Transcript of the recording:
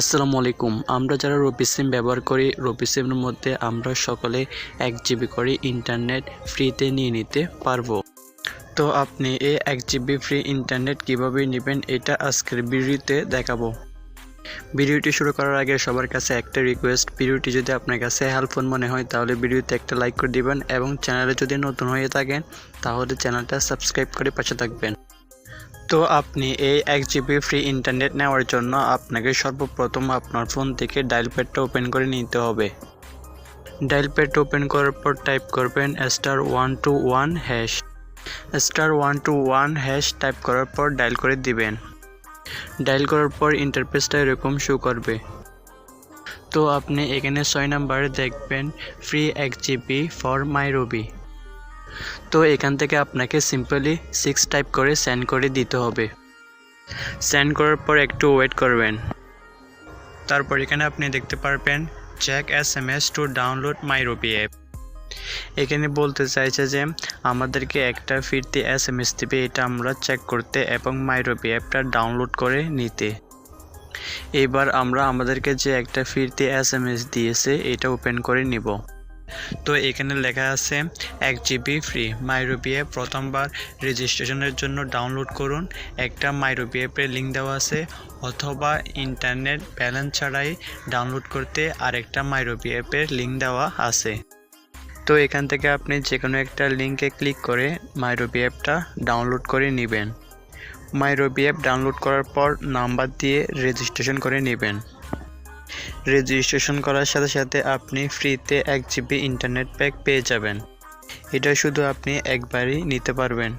আসসালামু আলাইকুম। আমরা যারা রবি সিম ব্যবহার করি, রবি সিমের মধ্যে আমরা সকলে এক জিবি করে ইন্টারনেট ফ্রিতে নিয়ে নিতে পারব। তো আপনি এই এক জিবি ফ্রি ইন্টারনেট কীভাবে নেবেন এটা আজকের ভিডিওতে দেখাবো। ভিডিওটি শুরু করার আগে সবার কাছে একটা রিকোয়েস্ট ভিডিওটি যদি আপনার কাছে হেল্পফুল মনে হয় তাহলে ভিডিওতে একটা লাইক করে দিবেন এবং চ্যানেলে যদি নতুন হয়ে থাকেন তাহলে চ্যানেলটা সাবস্ক্রাইব করে পাশে থাকবেন। তো আপনি এই এক জিবি ফ্রি ইন্টারনেট নেওয়ার জন্য আপনাকে সর্বপ্রথম আপনার ফোন থেকে ডায়াল প্যাডটা ওপেন করে নিতে হবে। ডায়াল প্যাডটা ওপেন করার পর টাইপ করবেন star one two one hash star one two one hash type করার পর ডায়াল করে দিবেন। ডায়াল করার পর ইন্টারফেসটা এরকম শো করবে। তো আপনি এখানে ছয় নাম্বারে দেখবেন ফ্রি এক জিবি ফর মাই রবি তো এখান থেকে আপনাকে সিম্পলি সিক্স টাইপ করে সেন্ড করে দিতে হবে। সেন্ড করার পর একটু ওয়েট করবেন। তারপর এখানে আপনি দেখতে পারবেন check S M S to download my Robi app এখানে বলতে চাইছে যে, আমাদেরকে একটা ফিরতি এস এম এস দেবে, এটা আমরা চেক করতে এবং মাই রবি অ্যাপটা ডাউনলোড করে নিতে। এবার আমরা আমাদেরকে যে একটা ফিরতি এস এম এস দিয়েছে, এটা ওপেন করে নিব। তো এখানে লেখা আছে এক জিবি ফ্রি মাইরবি অ্যাপ প্রথমবার রেজিস্ট্রেশনের জন্য ডাউনলোড করুন। একটা মাইরবি অ্যাপের লিঙ্ক দেওয়া আছে, অথবা ইন্টারনেট ব্যালেন্স ছাড়াই ডাউনলোড করতে আরেকটা মাইরবি অ্যাপের লিঙ্ক দেওয়া আছে। তো এখান থেকে আপনি যে কোনো একটা লিঙ্কে ক্লিক করে মাইরবি অ্যাপটা ডাউনলোড করে নেবেন। মাইরবি অ্যাপ ডাউনলোড করার পর নাম্বার দিয়ে রেজিস্ট্রেশন করে নেবেন। রেজিস্ট্রেশন করার সাথে সাথে আপনি ফ্রিতে এক জিবি ইন্টারনেট প্যাক পেয়ে যাবেন। এটা শুধু আপনি একবারই নিতে পারবেন।